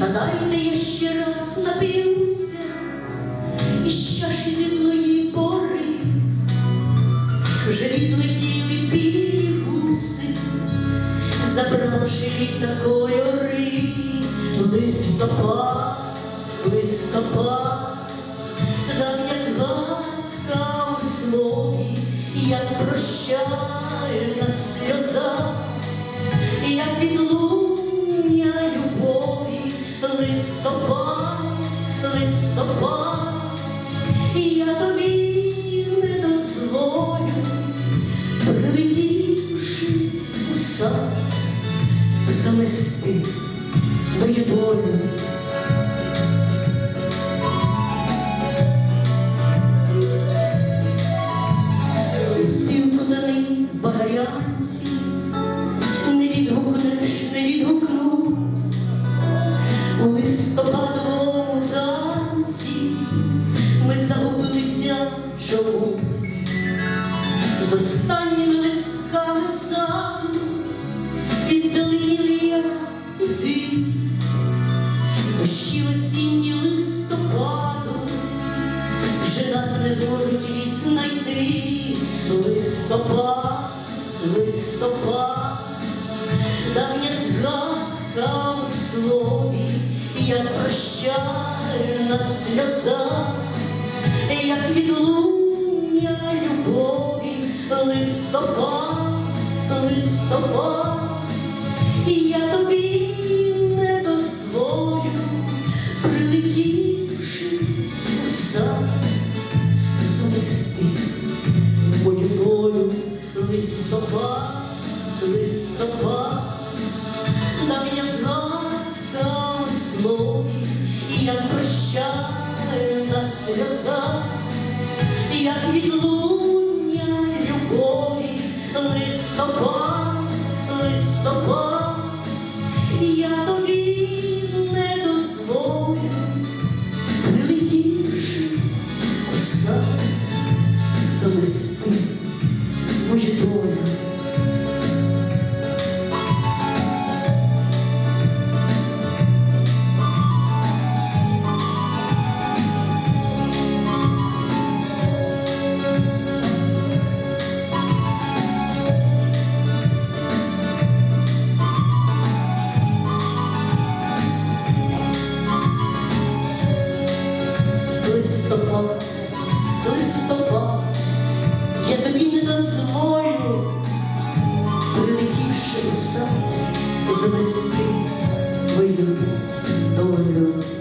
Та дайте я ще раз нап'юся. Із чаші дивної пори, вже відлетіли білі гуси, забравши літа кольори, листопад, листопад, замести мою долю. Півкутаний багрянці, не відгукнеш, не відгукнусь у листопадовому чомусь. З останніми листками саду віддали я і ти дощі осінні листопаду вже нас не зможуть відзнайти. Листопад, листопад, давня згадка у слові, як прощальна сльоза, як відлуння любові, листопад, листопад, і я тобі не дозволю, прилетівши у сад, завести мою долю. Листопад, листопад, давня згадка у слові, як прощальна сльоза, як відлуння любові, листопад, листопад, я тобі не дозволю, прилетівши у сад, завести твою долю.